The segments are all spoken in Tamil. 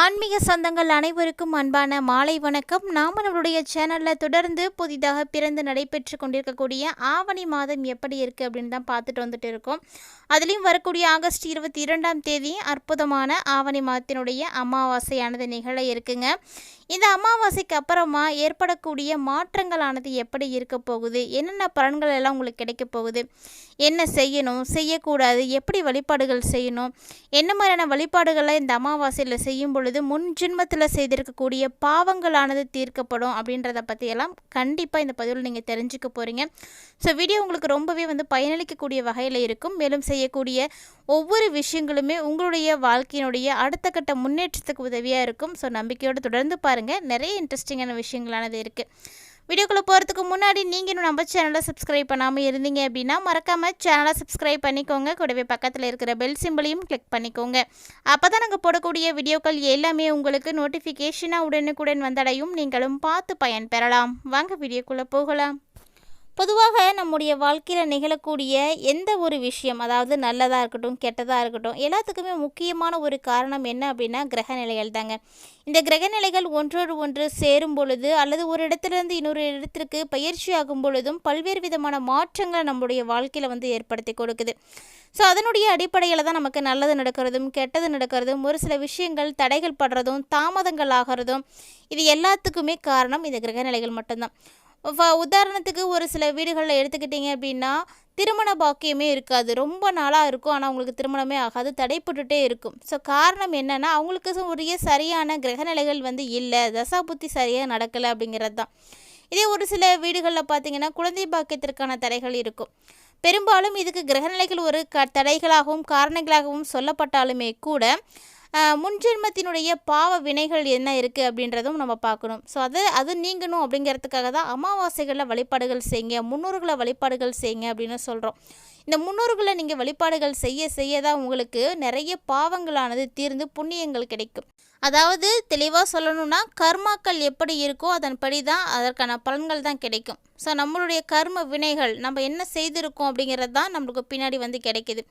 ஆன்மீக சொந்தங்கள் அனைவருக்கும் அன்பான மாலை வணக்கம். நாம் நம்மளுடைய சேனலில் தொடர்ந்து புதிதாக பிறந்து நடைபெற்று கொண்டிருக்கக்கூடிய ஆவணி மாதம் எப்படி இருக்குது அப்படின்னு தான் பார்த்துட்டு வந்துட்டு இருக்கோம். அதுலேயும் வரக்கூடிய ஆகஸ்ட் இருபத்தி இரண்டாம் தேதி அற்புதமான ஆவணி மாதத்தினுடைய அமாவாசையானது நிகழ இருக்குங்க. இந்த அமாவாசைக்கு அப்புறமா ஏற்படக்கூடிய மாற்றங்களானது எப்படி இருக்க போகுது? என்னென்ன பலன்கள் எல்லாம் உங்களுக்கு கிடைக்க போகுது? என்ன செய்யணும்? செய்யக்கூடாது? எப்படி வழிபாடுகள் செய்யணும்? என்ன மாதிரியான வழிபாடுகளை இந்த அமாவாசையில் செய்யும் பொழுது முன் ஜென்மத்தில் செய்திருக்கக்கூடிய பாவங்களானது தீர்க்கப்படும் அப்படின்றத பற்றியெல்லாம் கண்டிப்பாக இந்த பதிவில் நீங்கள் தெரிஞ்சுக்க போகிறீங்க ஸோ வீடியோ உங்களுக்கு ரொம்பவே வந்து பயனளிக்கக்கூடிய வகையில் இருக்கும். மேலும் செய்யக்கூடிய ஒவ்வொரு விஷயங்களுமே உங்களுடைய வாழ்க்கையினுடைய அடுத்த கட்ட முன்னேற்றத்துக்கு உதவியாக இருக்கும். ஸோ நம்பிக்கையோடு தொடர்ந்து பாருங்கள் நிறைய இன்ட்ரெஸ்டிங்கான விஷயங்களானது இருக்குது வீடியோக்குள்ளே போகிறதுக்கு முன்னாடி நீங்கள் இன்னும் நம்ம சேனலை சப்ஸ்கிரைப் பண்ணாமல் இருந்தீங்க அப்படின்னா மறக்காமல் சேனலை சப்ஸ்கிரைப் பண்ணிக்கோங்க. கூடவே பக்கத்தில் இருக்கிற பெல் சிம்பிளையும் கிளிக் பண்ணிக்கோங்க. அப்போ தான் நாங்கள் போடக்கூடிய வீடியோக்கள் எல்லாமே உங்களுக்கு நோட்டிஃபிகேஷனாக உடனுக்குடன் வந்தடையும். நீங்களும் பார்த்து பயன்பெறலாம். வாங்க வீடியோக்குள்ளே போகலாம். பொதுவாக நம்முடைய வாழ்க்கையில் நிகழக்கூடிய எந்த ஒரு விஷயம் அதாவது நல்லதாக இருக்கட்டும் கெட்டதாக இருக்கட்டும் எல்லாத்துக்குமே முக்கியமான ஒரு காரணம் என்ன அப்படின்னா கிரக நிலைகள் தாங்க. இந்த கிரக நிலைகள் ஒன்றோடு ஒன்று சேரும் பொழுது அல்லது ஒரு இடத்துலேருந்து இன்னொரு இடத்திற்கு பயிற்சி ஆகும் பொழுதும் பல்வேறு விதமான மாற்றங்களை நம்முடைய வாழ்க்கையில் வந்து ஏற்படுத்தி கொடுக்குது. ஸோ அதனுடைய அடிப்படையில் தான் நமக்கு நல்லது நடக்கிறதும் கெட்டது நடக்கிறதும் ஒரு சில விஷயங்கள் தடைகள் படுறதும் தாமதங்கள் ஆகிறதும் இது எல்லாத்துக்குமே காரணம் இந்த கிரக நிலைகள் மட்டும்தான். உதாரணத்துக்கு ஒரு சில வீடுகளில் எடுத்துக்கிட்டிங்க அப்படின்னா திருமண பாக்கியமே இருக்காது. ரொம்ப நாளாக இருக்கும். ஆனால் அவங்களுக்கு திருமணமே ஆகாது. தடைப்பட்டுட்டே இருக்கும். ஸோ காரணம் என்னென்னா அவங்களுக்கு உரிய சரியான கிரகநிலைகள் வந்து இல்லை. தசாபுத்தி சரியாக நடக்கலை அப்படிங்கிறது தான். இதே ஒரு சில வீடுகளில் பார்த்தீங்கன்னா குழந்தை பாக்கியத்திற்கான தடைகள் இருக்கும். பெரும்பாலும் இதுக்கு கிரகநிலைகள் ஒரு க தடைகளாகவும் காரணங்களாகவும் சொல்லப்பட்டாலுமே கூட முன்ஜென்மத்தினுடைய பாவ வினைகள் என்ன இருக்குது அப்படின்றதும் நம்ம பார்க்கணும். ஸோ அது அது நீங்கணும் அப்படிங்கிறதுக்காக தான் அமாவாசைகளில் வழிபாடுகள் செய்யுங்க முன்னோர்களை வழிபாடுகள் செய்யுங்க அப்படின்னு சொல்கிறோம் இந்த முன்னோர்களை நீங்கள் வழிபாடுகள் செய்ய செய்ய தான் உங்களுக்கு நிறைய பாவங்களானது தீர்ந்து புண்ணியங்கள் கிடைக்கும். அதாவது தெளிவாக சொல்லணும்னா கர்மாக்கள் எப்படி இருக்கோ அதன்படி தான் அதற்கான பலன்கள் தான் கிடைக்கும். ஸோ நம்மளுடைய கர்ம வினைகள் நம்ம என்ன செய்திருக்கோம் அப்படிங்கிறது தான் நம்மளுக்கு பின்னாடி வந்து கிடைக்குது.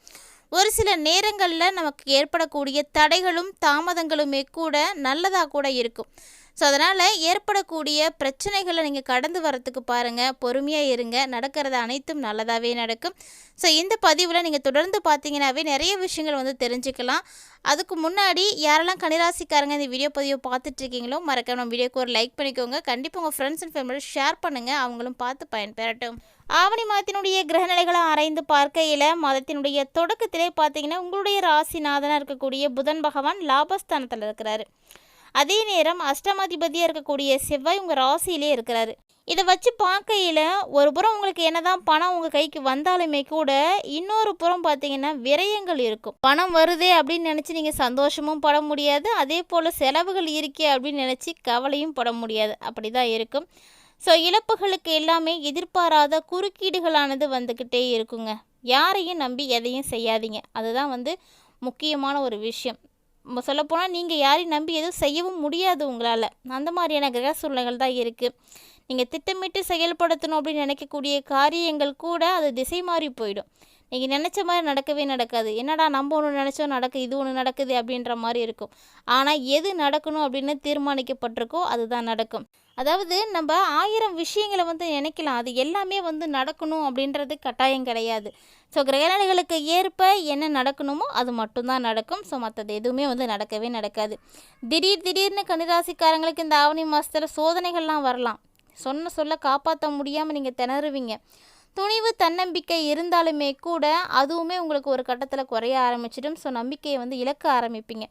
ஒரு சில நேரங்களில் நமக்கு ஏற்படக்கூடிய தடைகளும் தாமதங்களுமே கூட நல்லதாக கூட இருக்கும். ஸோ அதனால் ஏற்படக்கூடிய பிரச்சனைகளை நீங்கள் கடந்து வரத்துக்கு பாருங்கள் பொறுமையாக இருங்க. நடக்கிறது அனைத்தும் நல்லதாகவே நடக்கும். ஸோ இந்த பதிவில் நீங்கள் தொடர்ந்து பார்த்தீங்கன்னாவே நிறைய விஷயங்கள் வந்து தெரிஞ்சுக்கலாம். அதுக்கு முன்னாடி யாரெல்லாம் கனிராசிக்காரங்க இந்த வீடியோ பதிவை பார்த்துட்டு இருக்கீங்களோ மறக்காம நம்ம வீடியோக்கு ஒரு லைக் பண்ணிக்கோங்க. கண்டிப்பாக உங்கள் ஃப்ரெண்ட்ஸ் அண்ட் ஃபேமிலியோட ஷேர் பண்ணுங்கள் அவங்களும் பார்த்து பயன்பெறட்டும். ஆவணி மாதத்தினுடைய கிரகநிலைகளை ஆராய்ந்து பார்க்கையில் மாதத்தினுடைய தொடக்கத்திலே பார்த்தீங்கன்னா உங்களுடைய ராசிநாதனாக இருக்கக்கூடிய புதன் பகவான் லாபஸ்தானத்தில் இருக்கிறாரு. அதே நேரம் அஷ்டமாதிபதியாக இருக்கக்கூடிய செவ்வாய் உங்கள் ராசியிலே இருக்கிறாரு. இதை வச்சு பார்க்கையில் ஒரு புறம் உங்களுக்கு என்னதான் பணம் உங்கள் கைக்கு வந்தாலுமே கூட இன்னொரு புறம் பார்த்தீங்கன்னா விரயங்கள் இருக்கும். பணம் வருதே அப்படின்னு நினச்சி நீங்கள் சந்தோஷமும் பட முடியாது. அதே போல் செலவுகள் இருக்கே அப்படின்னு நினச்சி கவலையும் பட முடியாது. அப்படி தான் இருக்கும். ஸோ இழப்புகளுக்கு எல்லாமே எதிர்பாராத குறுக்கீடுகளானது வந்துக்கிட்டே இருக்குங்க. யாரையும் நம்பி எதையும் செய்யாதீங்க. அதுதான் வந்து முக்கியமான ஒரு விஷயம். சொல்லப்போனால் நீங்கள் யாரையும் நம்பி எதுவும் செய்யவும் முடியாது உங்களால். அந்த மாதிரியான கிரக சூழ்நிலைகள் தான் இருக்குது நீங்கள் திட்டமிட்டு செயல்படுத்தணும் அப்படின்னு நினைக்கக்கூடிய காரியங்கள் கூட அது திசை மாறி போயிடும். நீங்கள் நினச்ச மாதிரி நடக்கவே நடக்காது. என்னடா நம்ம ஒன்று நினச்சோம் நடக்கு இது ஒன்று நடக்குது அப்படின்ற மாதிரி இருக்கும். ஆனால் எது நடக்கணும் அப்படின்னு தீர்மானிக்கப்பட்டிருக்கோ அதுதான் நடக்கும். அதாவது நம்ம ஆயிரம் விஷயங்களை வந்து நினைக்கலாம். அது எல்லாமே வந்து நடக்கணும் அப்படின்றது கட்டாயம் கிடையாது. ஸோ கிரகநிலைகளுக்கு ஏற்ப என்ன நடக்கணுமோ அது மட்டும்தான் நடக்கும். ஸோ மற்றது எதுவுமே வந்து நடக்கவே நடக்காது. திடீர் திடீர்னு கன்னிராசிக்காரங்களுக்கு இந்த ஆவணி மாதத்தில் சோதனைகள்லாம் வரலாம். சொன்ன சொல்ல காப்பாற்ற முடியாமல் நீங்கள் திணறுவீங்க. துணிவு தன்னம்பிக்கை இருந்தாலுமே கூட அதுவுமே உங்களுக்கு ஒரு கட்டத்தில் குறைய ஆரம்பிச்சிடும். ஸோ நம்பிக்கையை வந்து இழக்க ஆரம்பிப்பீங்க.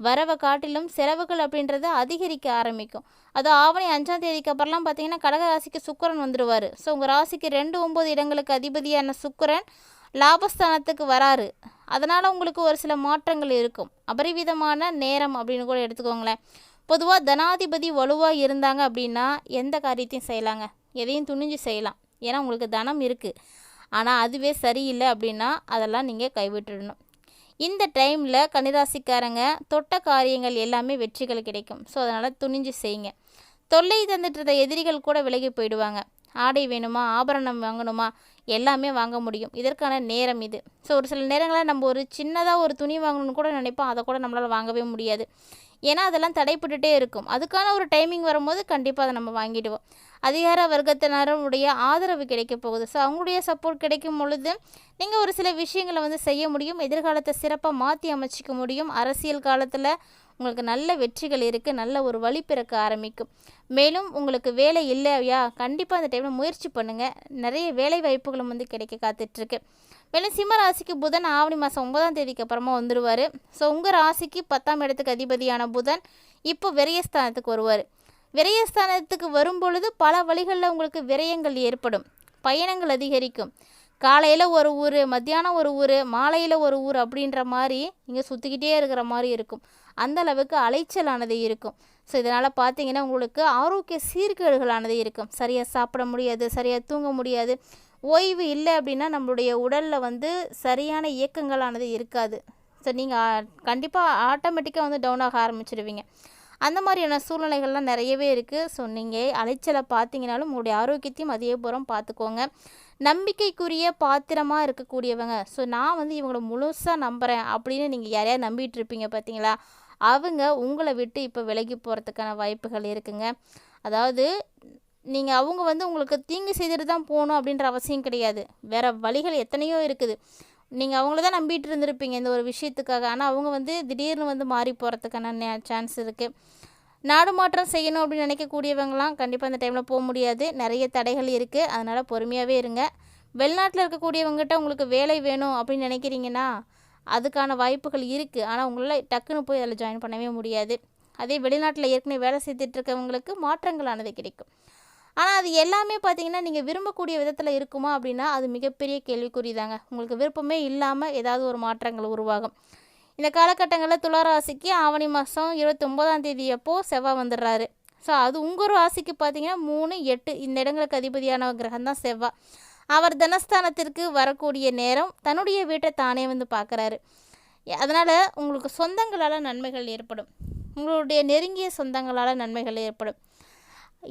வரவை காட்டிலும் செலவுகள் அப்படின்றது அதிகரிக்க ஆரம்பிக்கும். அது ஆவணி அஞ்சாம் தேதிக்கு அப்புறம்லாம் பார்த்தீங்கன்னா கடக ராசிக்கு சுக்கிரன் வந்துடுவார் ஸோ உங்கள் ராசிக்கு ரெண்டு ஒம்பது இடங்களுக்கு அதிபதியான சுக்கரன் லாபஸ்தானத்துக்கு வராரு. அதனால் உங்களுக்கு ஒரு சில மாற்றங்கள் இருக்கும். அபரிவிதமான நேரம் அப்படின்னு கூட எடுத்துக்கோங்களேன். பொதுவாக தனாதிபதி வலுவாக இருந்தாங்க அப்படின்னா எந்த காரியத்தையும் செய்யலாங்க. எதையும் துணிஞ்சு செய்யலாம். ஏன்னா உங்களுக்கு தனம் இருக்குது ஆனால் அதுவே சரியில்லை அப்படின்னா அதெல்லாம் நீங்கள் கைவிட்டுடணும். இந்த டைமில் கன்னிராசிக்காரங்க தொட்ட காரியங்கள் எல்லாமே வெற்றிகள் கிடைக்கும். ஸோ அதனால் துணிஞ்சு செய்யுங்க. தொல்லை தந்துட்டு இருந்த எதிரிகள் கூட விலகி போயிடுவாங்க. ஆடை வேணுமா? ஆபரணம் வாங்கணுமா? எல்லாமே வாங்க முடியும். இதற்கான நேரம் இது. ஸோ ஒரு சில நேரங்களில் நம்ம ஒரு சின்னதாக ஒரு துணி வாங்கணும்னு கூட நினைப்போம். அதை கூட நம்மளால் வாங்கவே முடியாது. ஏன்னா அதெல்லாம் தடைப்பட்டுட்டே இருக்கும். அதுக்கான ஒரு டைமிங் வரும்போது கண்டிப்பாக அதை நம்ம வாங்கிடுவோம். அதிகார வர்க்கத்தினருடைய ஆதரவு கிடைக்க போகுது. ஸோ அவங்களுடைய சப்போர்ட் கிடைக்கும் பொழுது நீங்கள் ஒரு சில விஷயங்களை வந்து செய்ய முடியும். எதிர்காலத்தை சிறப்பாக மாற்றி அமைச்சிக்க முடியும். அரசியல் காலத்தில் உங்களுக்கு நல்ல வெற்றிகள் இருக்குது நல்ல ஒரு வழி பிறக்க ஆரம்பிக்கும். மேலும் உங்களுக்கு வேலை இல்லையா? கண்டிப்பாக அந்த டைமில் முயற்சி பண்ணுங்கள் நிறைய வேலை வாய்ப்புகளும் வந்து கிடைக்க காத்துட்ருக்கு. மேலும் சிம்ம ராசிக்கு புதன் ஆவணி மாதம் ஒன்பதாம் தேதிக்கு அப்புறமா வந்துடுவார் ஸோ உங்கள் ராசிக்கு பத்தாம் இடத்துக்கு அதிபதியான புதன் இப்போ விரயஸ்தானத்துக்கு வருவார். விரயஸ்தானத்துக்கு வரும் பொழுது பல வழிகளில் உங்களுக்கு விரயங்கள் ஏற்படும். பயணங்கள் அதிகரிக்கும். காலையில் ஒரு ஊர் மத்தியானம் ஒரு ஊர் மாலையில் ஒரு ஊர் அப்படின்ற மாதிரி இங்கே சுற்றிக்கிட்டே இருக்கிற மாதிரி இருக்கும். அந்த அளவுக்கு அலைச்சலானது இருக்கும். ஸோ இதனால் பார்த்தீங்கன்னா உங்களுக்கு ஆரோக்கிய சீர்கேடுகளானது இருக்கும். சரியாக சாப்பிட முடியாது சரியாக தூங்க முடியாது. ஓய்வு இல்லை அப்படின்னா நம்மளுடைய உடலில் வந்து சரியான இயக்கங்களானது இருக்காது. ஸோ நீங்கள் கண்டிப்பாக ஆட்டோமேட்டிக்காக வந்து டவுன் ஆக ஆரம்பிச்சிடுவீங்க அந்த மாதிரியான சூழ்நிலைகள்லாம் நிறையவே இருக்குது ஸோ நீங்கள் அலைச்சலை பார்த்தீங்கனாலும் உங்களுடைய ஆரோக்கியத்தையும் அதே புறம் பார்த்துக்கோங்க நம்பிக்கைக்குரிய பாத்திரமாக இருக்கக்கூடியவங்க. ஸோ நான் வந்து இவங்களை முழுசாக நம்புகிறேன் அப்படின்னு நீங்கள் யாரையா நம்பிகிட்டு இருப்பீங்க பார்த்தீங்களா அவங்க உங்களை விட்டு இப்போ விலகி போகிறதுக்கான வாய்ப்புகள் இருக்குங்க. அதாவது நீங்கள் அவங்க வந்து உங்களுக்கு தீங்கு செய்துட்டு தான் போகணும் அப்படின்ற அவசியம் கிடையாது. வேறு வழிகள் எத்தனையோ இருக்குது. நீங்கள் அவங்கள தான் நம்பிட்டு இருந்திருப்பீங்க இந்த ஒரு விஷயத்துக்காக. ஆனால் அவங்க வந்து திடீர்னு வந்து மாறி போகிறதுக்கான சான்ஸ் இருக்குது நாடு மாற்றம் செய்யணும் அப்படின்னு நினைக்கக்கூடியவங்களாம் கண்டிப்பாக அந்த டைமில் போக முடியாது. நிறைய தடைகள் இருக்குது அதனால் பொறுமையாகவே இருங்க. வெளிநாட்டில் இருக்கக்கூடியவங்ககிட்ட உங்களுக்கு வேலை வேணும் அப்படின்னு நினைக்கிறீங்கன்னா அதுக்கான வாய்ப்புகள் இருக்குது ஆனால் உங்களால் டக்குன்னு போய் அதில் ஜாயின் பண்ணவே முடியாது. அதே வெளிநாட்டில் ஏற்கனவே வேலை செய்துட்டு இருக்கவங்களுக்கு மாற்றங்களானது கிடைக்கும். ஆனால் அது எல்லாமே பார்த்தீங்கன்னா நீங்கள் விரும்பக்கூடிய விதத்தில் இருக்குமா அப்படின்னா அது மிகப்பெரிய கேள்விக்குறி தாங்க உங்களுக்கு விருப்பமே இல்லாமல் ஏதாவது ஒரு மாற்றங்கள் உருவாகும். இந்த காலகட்டங்களில் துளாராசிக்கு ஆவணி மாதம் இருபத்தொம்போதாம் தேதி அப்போது செவ்வாய் வந்துடுறாரு. ஸோ அது உங்கள் ராசிக்கு பார்த்தீங்கன்னா மூணு எட்டு இந்த இடங்களுக்கு அதிபதியான கிரகம் தான் செவ்வாய் அவர் தனஸ்தானத்திற்கு வரக்கூடிய நேரம் தன்னுடைய வீட்டை தானே வந்து பார்க்குறாரு. அதனால் உங்களுக்கு சொந்தங்களால் நன்மைகள் ஏற்படும். உங்களுடைய நெருங்கிய சொந்தங்களால் நன்மைகள் ஏற்படும்.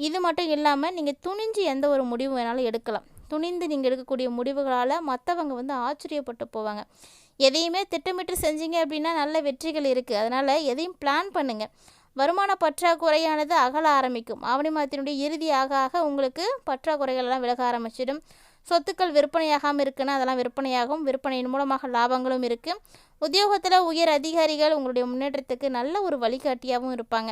இது மட்டும் இல்லாமல் நீங்கள் துணிஞ்சு எந்த ஒரு முடிவு வேணாலும் எடுக்கலாம். துணிந்து நீங்கள் எடுக்கக்கூடிய முடிவுகளால் மற்றவங்க வந்து ஆச்சரியப்பட்டு போவாங்க. எதையுமே திட்டமிட்டு செஞ்சீங்க அப்படின்னா நல்ல வெற்றிகள் இருக்குது அதனால் எதையும் பிளான் பண்ணுங்கள் வருமான பற்றாக்குறையானது அகல ஆரம்பிக்கும். ஆவணி மாதத்தினுடைய இறுதி ஆக ஆக உங்களுக்கு பற்றாக்குறைகள் எல்லாம் விலக ஆரம்பிச்சிடும். சொத்துக்கள் விற்பனையாகாமல் இருக்குன்னா அதெல்லாம் விற்பனையாகும். விற்பனையின் மூலமாக லாபங்களும் இருக்குது உத்தியோகத்தில் உயர் அதிகாரிகள் உங்களுடைய முன்னேற்றத்துக்கு நல்ல ஒரு வழிகாட்டியாகவும் இருப்பாங்க.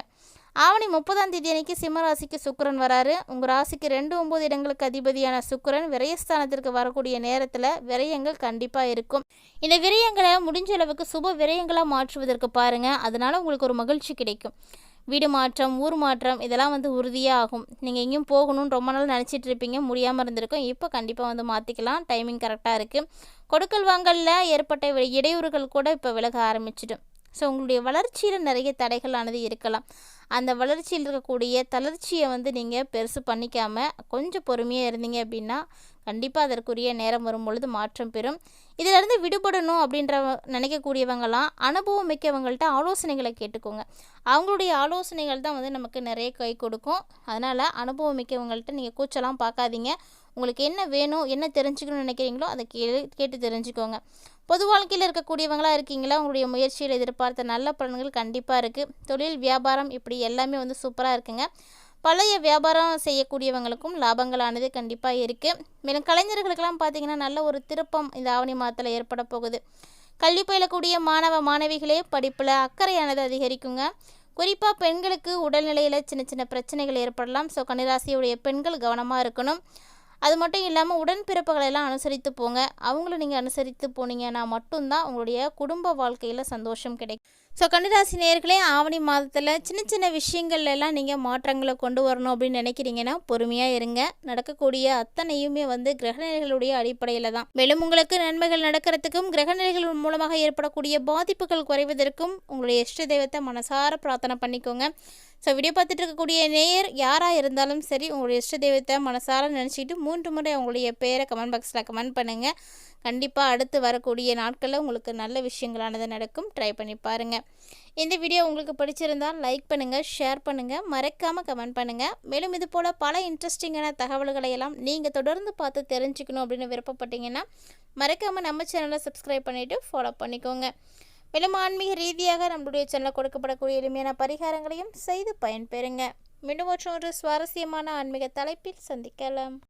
ஆவணி முப்பதாம் தேதி அன்னைக்கு சிம்ம ராசிக்கு சுக்கரன் வராரு. உங்கள் ராசிக்கு ரெண்டு ஒம்பது இடங்களுக்கு அதிபதியான சுக்கரன் விரயஸ்தானத்திற்கு வரக்கூடிய நேரத்தில் விரயங்கள் கண்டிப்பாக இருக்கும். இந்த விரயங்களை முடிஞ்ச அளவுக்கு சுப விரயங்களாக மாற்றுவதற்கு பாருங்கள் அதனால் உங்களுக்கு ஒரு மகிழ்ச்சி கிடைக்கும். வீடு மாற்றம் ஊர் மாற்றம் இதெல்லாம் வந்து உறுதியாக ஆகும் நீங்கள் எங்கேயும் போகணும்னு ரொம்ப நாள் நினச்சிட்டு இருப்பீங்க முடியாமல் இருந்திருக்கும். இப்போ கண்டிப்பாக வந்து மாற்றிக்கலாம் டைமிங் கரெக்டாக இருக்குது கொடுக்கல் வாங்கலில் ஏற்பட்ட இடையூறுகள் கூட இப்போ விலக ஆரம்பிச்சிடும். ஸோ உங்களுடைய வளர்ச்சியில் நிறைய தடைகளானது இருக்கலாம். அந்த வளர்ச்சியில் இருக்கக்கூடிய தளர்ச்சியை வந்து நீங்கள் பெருசு பண்ணிக்காமல் கொஞ்சம் பொறுமையாக இருந்தீங்க அப்படின்னா கண்டிப்பாக அதற்குரிய நேரம் வரும் பொழுது மாற்றம் பெறும். இதிலிருந்து விடுபடணும் அப்படின்ற நினைக்கக்கூடியவங்களாம் அனுபவம் மிக்கவங்கள்ட்ட ஆலோசனைகளை கேட்டுக்கோங்க. அவங்களுடைய ஆலோசனைகள் தான் வந்து நமக்கு நிறைய கை கொடுக்கும். அதனால் அனுபவம் மிக்கவங்கள்ட்ட நீங்கள் கூச்சலாம் பார்க்காதீங்க. உங்களுக்கு என்ன வேணும் என்ன தெரிஞ்சுக்கணும்னு நினைக்கிறீங்களோ அதை கே கேட்டு தெரிஞ்சுக்கோங்க. பொது வாழ்க்கையில் இருக்கக்கூடியவங்களாக இருக்கீங்களா? உங்களுடைய முயற்சியில் எதிர்பார்த்த நல்ல பலன்கள் கண்டிப்பாக இருக்குது தொழில் வியாபாரம் இப்படி எல்லாமே வந்து சூப்பராக இருக்குங்க. பழைய வியாபாரம் செய்யக்கூடியவங்களுக்கும் லாபங்களானது கண்டிப்பாக இருக்குது மேலும் கலைஞர்களுக்கெல்லாம் பார்த்திங்கன்னா நல்ல ஒரு திருப்பம் இந்த ஆவணி மாதத்தில் ஏற்பட போகுது. கல்வி பயிலக்கூடிய மாணவ மாணவிகளே படிப்பில் அக்கறையானது அதிகரிக்குங்க. குறிப்பாக பெண்களுக்கு உடல்நிலையில் சின்ன சின்ன பிரச்சனைகள் ஏற்படலாம். ஸோ கன்னிராசியுடைய பெண்கள் கவனமாக இருக்கணும். அது மட்டும் இல்லாமல் உடன்பிறப்புகளை எல்லாம் அனுசரித்து போங்க. அவங்கள நீங்கள் அனுசரித்து போனீங்கன்னா மட்டும்தான் உங்களுடைய குடும்ப வாழ்க்கையில் சந்தோஷம் கிடைக்கும். ஸோ கன்னிராசி நேர்களே ஆவணி மாதத்தில் சின்ன சின்ன விஷயங்கள்ல எல்லாம் நீங்கள் மாற்றங்களை கொண்டு வரணும் அப்படின்னு நினைக்கிறீங்கன்னா பொறுமையாக இருங்க. நடக்கக்கூடிய அத்தனையுமே வந்து கிரகநிலைகளுடைய அடிப்படையில் தான். மேலும் உங்களுக்கு நன்மைகள் நடக்கிறதுக்கும் கிரகநிலைகள் மூலமாக ஏற்படக்கூடிய பாதிப்புகள் குறைவதற்கும் உங்களுடைய இஷ்ட தெய்வத்தை மனசார பிரார்த்தனை பண்ணிக்கோங்க. ஸோ வீடியோ பார்த்துட்டு இருக்கக்கூடிய நேயர் யாராக இருந்தாலும் சரி உங்களுடைய இஷ்ட தெய்வத்தை மனசார நினச்சிட்டு மூன்று முறை உங்களுடைய பேரை கமெண்ட் பாக்ஸில் கமெண்ட் பண்ணுங்கள் கண்டிப்பாக அடுத்து வரக்கூடிய நாட்களில் உங்களுக்கு நல்ல விஷயங்களானது நடக்கும். ட்ரை பண்ணி பாருங்கள் இந்த வீடியோ உங்களுக்கு பிடிச்சிருந்தால் லைக் பண்ணுங்கள் ஷேர் பண்ணுங்கள் மறக்காமல் கமெண்ட் பண்ணுங்கள் மேலும் இது போல் பல இன்ட்ரெஸ்டிங்கான தகவல்களை எல்லாம் நீங்கள் தொடர்ந்து பார்த்து தெரிஞ்சுக்கணும் அப்படின்னு விருப்பப்பட்டீங்கன்னா மறக்காமல் நம்ம சேனலை சப்ஸ்கிரைப் பண்ணிவிட்டு ஃபாலோ பண்ணிக்கோங்க. மேலும் ஆன்மீக ரீதியாக நம்மளுடைய சேனலில் கொடுக்கப்படக்கூடிய எளிமையான பரிகாரங்களையும் செய்து பயன்பெறுங்க. மீண்டும் ஒரு சுவாரஸ்யமான ஆன்மீக தலைப்பில் சந்திக்கலாம்.